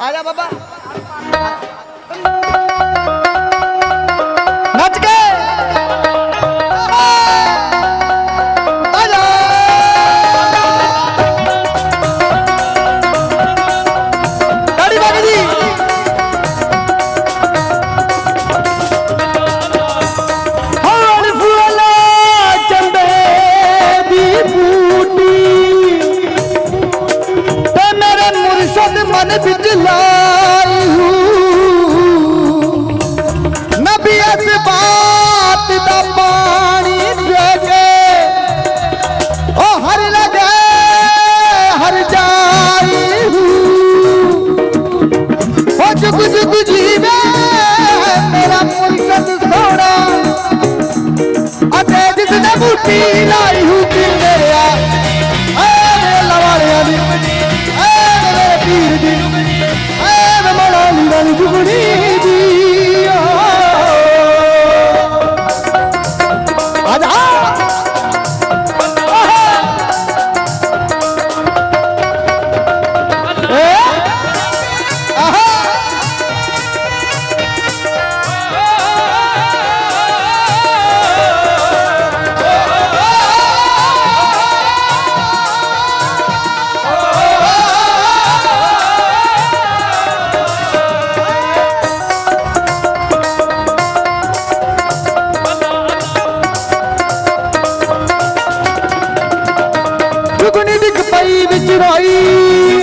ਆ ਜਾ ਮੁਰਸ਼ਦ ਮਨ ਵਿੱਚ ਲਾਈ ਹੂੰ। ਨਬੀ ਇਸ ਬਾਤ ਦਾ ਪਾਣੀ ਦੇ ਕੇ ਉਹ ਹਰ ਲਗੇ, ਹਰ ਜਾਈ ਹੂੰ। ਉਹ ਜੁਗ ਜੁਗ ਜੀਵੇ, ਮੇਰਾ ਮੁਰਸ਼ਦ ਸੋਹਣਾ। ਜੁਗਣੀ ਡਿੱਗ ਪਈ ਵਿੱਚ ਰੋਈ।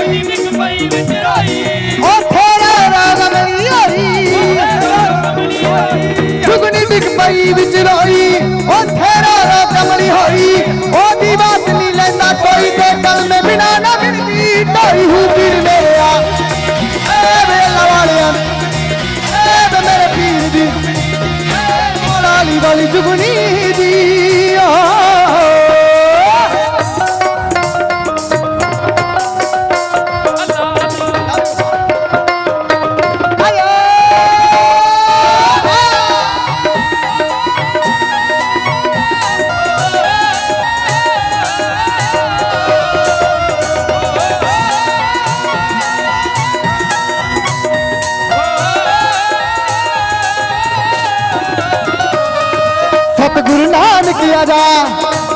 ਨਿਕ ਪਈ ਵਿੱਚ ਰਾਈ। ਉਹ ਥੋੜਾ ਰਾਗ ਨਹੀਂ ਜੁਗਨੀ ਡਿੱਗ ਪਈ ਵਿੱਚ ਰੋਈ। ਉਹ ਥੇਰਾ ਰਾ। ਕਮਲੀ ਹੋਈ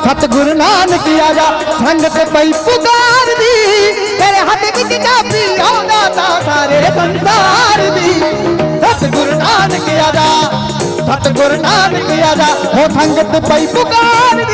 ਸਤਿਗੁਰੂ ਨਾਨਕ ਆਜਾ, ਸੰਗਤ ਪਈ ਪੁਕਾਰ ਦੀ। ਤੇਰੇ ਹੱਥ ਵਿੱਚ ਚਾਬੀ ਆਉਂਦਾ ਤਾਂ ਸਾਰੇ ਸੰਸਾਰ ਦੀ। ਸਤਿਗੁਰੂ ਨਾਨਕ ਆਜਾ, ਸਤਿਗੁਰੂ ਨਾਨਕ ਆਜਾ, ਹੋ ਸੰਗਤ ਪਈ ਪੁਕਾਰ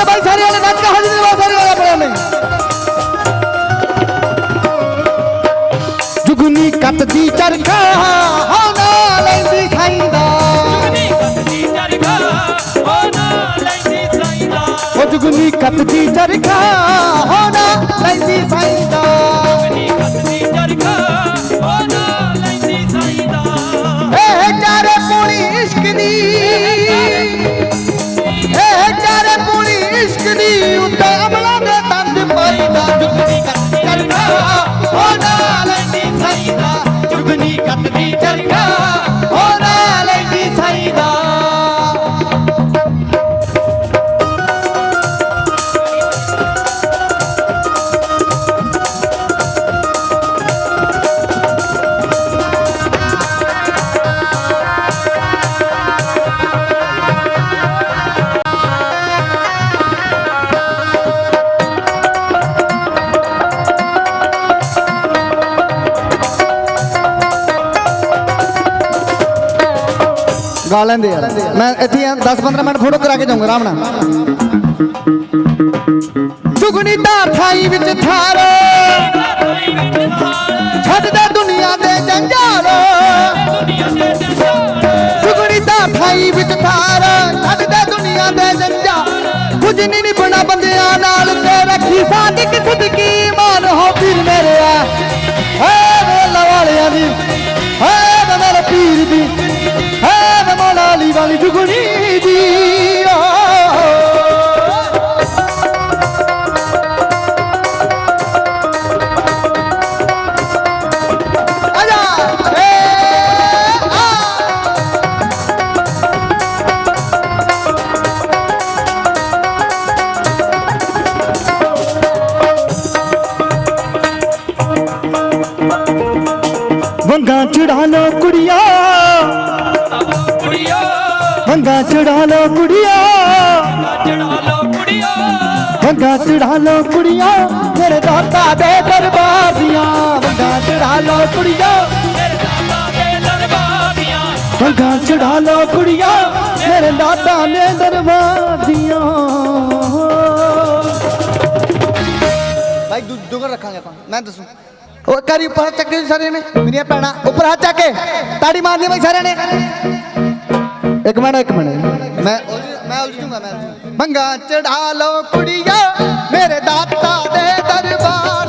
ਨੱਚ ਕੇ ਬਾਈ ਸਾਰੇ ਵਾਲੇ ਨੱਚ ਕੇ ਹਾਜ਼ਰੀ ਲਵਾ ਸਾਰੇ ਵਾਲੇ ਆਪਣੇ ਨੇ ਜੁਗਨੀ ਕੱਤ ਦੀ ਚਰਖਾ ਹੋਣਾ ਲੈਂਦੀ ਖਾਈਦਾ ਨੀ ਕੱਤੀ ਚਰਖਾ ਉਹ ਨਾ ਲੈਂਦੀ ਸਾਈਦਾ ਉਹ ਜੁਗਨੀ ਕੱਤ ਦੀ ਚਰਖਾ ਹੋਣਾ ਲੈਂਦੀ ਖਾਈਦਾ ਨੀ ਕੱਤੀ ਦੀ ਉੱਤੇ ਅਮਲਾ ਦੇ ਤੰਦ ਪਾਈਦਾ ਜੁਗਨੀ ਕੱਤ ਦੀ ਚਰਖਾ ਹੋਣਾ ਲੈਂਦੀ ਖਾਈਦਾ ਜੁਗਨੀ ਕੱਤ ਦੀ ਗਾ ਲੈਂਦੇ ਯਾਰ ਮੈਂ ਇੱਥੇ 10-15 ਮਿੰਟ ਫੋਟੋ ਕਰਾ ਕੇ ਜਾਊਂਗਾ, ਆਰਾਮ ਨਾਲ। ਸੁਗਣੀ ਧਾਰ ਥਾਈ ਵਿੱਚ ਥਾਰ। ਰਾਈ ਦੇ ਦੁਨੀਆ ਦੇ ਜੰਜਾਲ ਸੁਗਣੀ ਧਾਰ ਥਾਈ ਵਿੱਚ ਥਾਰ। ਛੱਡ ਦੁਨੀਆ ਦੇ ਜੰਜਾਲ ਕੁਝ ਨਹੀਂ ਨਿਭਣਾ ਬੰਦਿਆਂ ਨਾਲ, ਤੇ ਰੱਖੀ ਸਾਦਿਕ ਸਦਕੀ ਸਤਗੁਣੀ ਦੀਆ ਵੰਗਾ ਚੜਾਣਾ ਕੁੜੀਆਂ। ਵੰਗਾ ਚੜਾ ਲੋ ਕੁੜੀਆਂ ਵੰਗਾ ਚੜਾ ਲੋ ਕੁੜੀਆਂ ਮੇਰੇ ਦਾਤਾ ਦੇ ਦਰਬਾਰ ਦੀਆਂ ਵੰਗਾ ਚੜਾ ਲੋ ਕੁੜੀਆਂ ਮੇਰੇ ਦਾਦਾ ਦੇ ਦਰਬਾਰੀਆਂ। ਵੰਗਾ ਚੜਾ ਲੋ ਕੁੜੀਆਂ ਮੇਰੇ ਦਾਤਾ ਦੇ ਦਰਬਾਰ ਦੀਆਂ ਭਾਈ ਦੁਗਰ ਰੱਖਾਂਗੇ ਆਪਾਂ। ਮੈਂ ਦੱਸੂ। ਉਹ ਕਰੀ ਉੱਪਰ ਚੱਕ ਸਾਰੇ ਨੇ। ਮੇਰੀਆਂ ਭੈਣਾਂ ਉੱਪਰ ਹੱਥ ਚੱਕ ਕੇ। ਤਾੜੀ ਮਾਰਨੀ ਭਾਈ ਸਾਰਿਆਂ ਨੇ। ਇੱਕ ਮਿੰਟ ਇੱਕ ਮਿੰਟ। ਮੈਂ ਮੈਂ ਉਲਝ ਜੂੰਗਾ ਮੈਂ। ਮੰਗਾ ਚੜਾ ਲਓ ਕੁੜੀਆਂ ਮੇਰੇ ਦਾਤਾ ਦੇ ਦਰਬਾਰ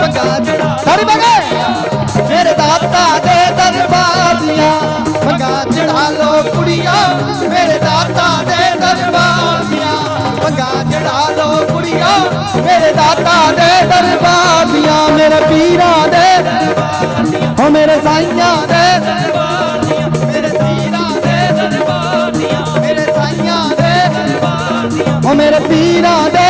ਮੰਗਾ ਚੜਾ ਤਾੜੀ ਮੰਗੇ ਮੇਰੇ ਦਾਤਾ ਦੇ ਦਰਬਾਰ ਦੀਆਂ ਮੰਗਾ ਚੜਾ ਲਓ ਕੁੜੀਆਂ ਮੇਰੇ ਦਾਤਾ ਦੇ ਦਰਬਾਰ ਦੀਆਂ ਮੰਗਾ ਚੜਾ ਲਓ ਕੁੜੀਆਂ ਮੇਰੇ ਦਾਤਾ ਦੇ ਦਰਬਾਰ ਦੀਆਂ ਮੇਰੇ ਪੀਰਾਂ ਦੇ ਹੋ ਮੇਰੇ ਸਾਈਆਂ ਦੇ ਮੇਰੇ ਓ ਮੇਰੇ ਪੀਰਾਂ ਦੇ